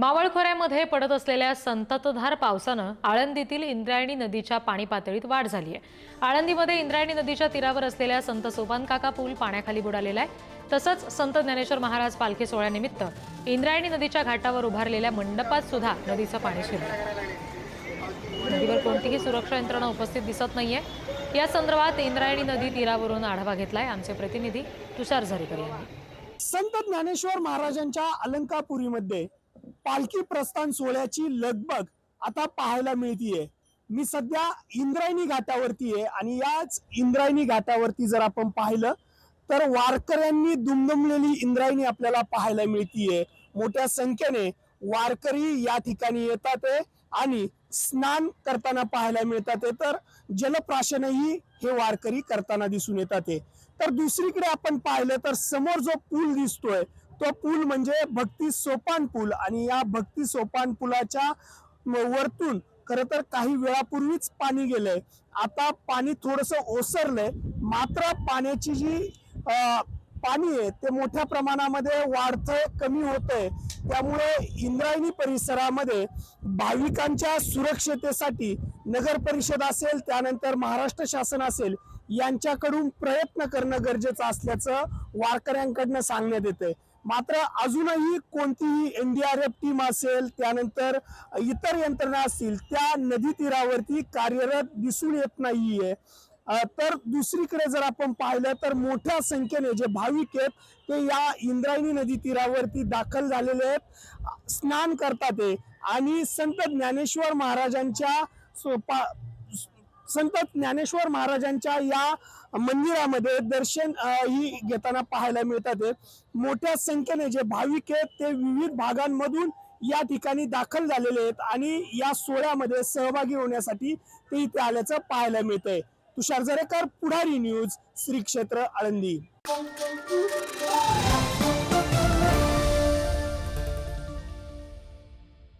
मावळखोऱ्यामध्ये पडत असलेल्या संततधार पावसानं आळंदीतील इंद्रायणी नदीच्या पाणी पातळीत वाढ झाली आहे. आळंदीमध्ये इंद्रायणी नदीच्या तीरावर असलेल्या संत सोपानकाका पूल पाण्याखाली बुडालेला आहे. तसंच संत ज्ञानेश्वर महाराज पालखी सोहळ्यानिमित्त इंद्रायणी नदीच्या घाटावर उभारलेल्या मंडपात सुद्धा नदीचं पाणी शिरलं. नदीवर कोणतीही सुरक्षा यंत्रणा उपस्थित दिसत नाहीये. या संदर्भात इंद्रायणी नदी तीरावरून आढावा घेतलाय आमचे प्रतिनिधी तुषार झरेकर यांनी. संत ज्ञानेश्वर महाराजांच्या अलंकापुरीमध्ये पालखी प्रस्थान सोहळ्याची लगबग आता पाहायला मिळतीये. मी सध्या इंद्रायणी घाटावरती आहे आणि याच इंद्रायणी घाटावरती जर आपण पाहिलं तर वारकऱ्यांनी दुमदुमलेली इंद्रायणी आपल्याला पाहायला मिळतीये. मोठ्या संख्येने वारकरी या ठिकाणी येतात आहे आणि स्नान करताना पाहायला मिळतात आहे. तर जलप्राशनही हे वारकरी करताना दिसून येतात आहे. तर दुसरीकडे आपण पाहिलं तर समोर जो पूल दिसतोय तो पूल म्हणजे भक्ती सोपान पूल. आणि या भक्ती सोपान पुलाच्या वरतून खर तर काही वेळापूर्वीच पाणी गेलंय. आता पाणी थोडस ओसरलंय. मात्र पाण्याची जी पाणी आहे ते मोठ्या प्रमाणामध्ये वाढतंय कमी होतंय. त्यामुळे इंद्रायणी परिसरामध्ये भाविकांच्या सुरक्षतेसाठी नगर परिषद असेल त्यानंतर महाराष्ट्र शासन असेल यांच्याकडून प्रयत्न करणं गरजेचं असल्याचं वारकऱ्यांकडनं सांगण्यात येतंय. मात्र अजूनही कोणतीही एनडीआरएफ टीम असेल त्यानंतर इतर यंत्रणा असतील त्या नदी तीरावरती कार्यरत दिसून येत नाहीये. तर दुसरीकडे जर आपण पाहिलं तर मोठ्या संख्येने जे भाविक आहेत ते या इंद्रायणी नदी तीरावरती दाखल झालेले आहेत. स्नान करतात आहे आणि संत ज्ञानेश्वर महाराजांच्या सोपा संत ज्ञानेश्वर महाराजांच्या या मंदिरामध्ये दर्शन ही घेताना पाहायला मिळतात. मोठ्या संख्येने जे भाविक आहेत ते विविध भागांमधून या ठिकाणी दाखल झालेले आहेत आणि या सोहळ्यामध्ये सहभागी होण्यासाठी ते इथे आल्याचं पाहायला मिळतंय. तुषार जरेकर पुढारी न्यूज श्री क्षेत्र आळंदी.